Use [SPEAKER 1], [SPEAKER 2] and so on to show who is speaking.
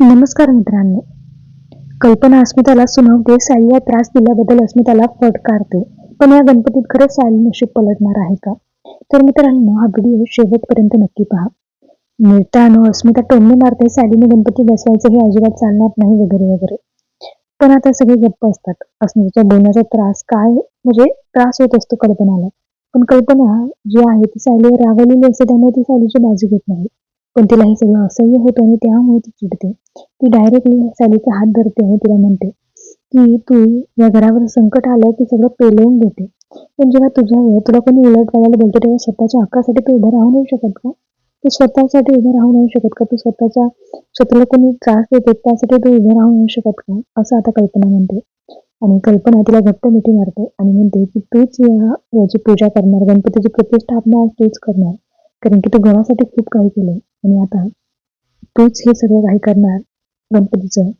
[SPEAKER 1] नमस्कार मित्रांनो. कल्पना अस्मिताला सुनावते या त्रास दिल्याबद्दल अस्मिताला फटकारते पण या गणपतीत खरंच साई नशीब पलटणार आहे का? तर मित्रांनो हा व्हिडिओ शेवटपर्यंत नक्की पहा. मिळतानो अस्मिता टोमणे मारते सालीने गणपती बसवायचं हे अजिबात चालणार नाही वगैरे वगैरे. पण आता सगळे गप्प असतात. अस्मिताच्या बोलण्याचा त्रास काय? म्हणजे त्रास होत असतो कल्पनाला. पण कल्पना जी आहे ती सायलीवर रागवलेली असते त्यामुळे ती सायलीची बाजू घेत नाही. पण तिला हे सगळं असह्य होतं आणि त्यामुळे ती चिडते. ती डायरेक्टली सायलीचा हात धरते आणि तिला म्हणते की तू या घरावर संकट आलं की सगळं पेलवून देते पण जेव्हा तुझ्यावर तुला कोणी उलट करायला बोलतो तेव्हा स्वतःच्या हक्कासाठी तू उभं राहू नाही शकत का? तू स्वतःसाठी उभं राहू नाही शकत का? तू स्वतःच्या स्वतःला कोणी त्रास देते त्यासाठी तू उभं राहू नाही शकत का? असं आता कल्पना म्हणते. आणि कल्पना तिला घट्ट मिठी मारते आणि म्हणते की तूच या याची पूजा करणार गणपतीची प्रतिष्ठापना तूच करणार. कारण की तू घरासाठी खूप काही केलंय. आणि आता तूच हे सगळं काही करणार गणपतीचं.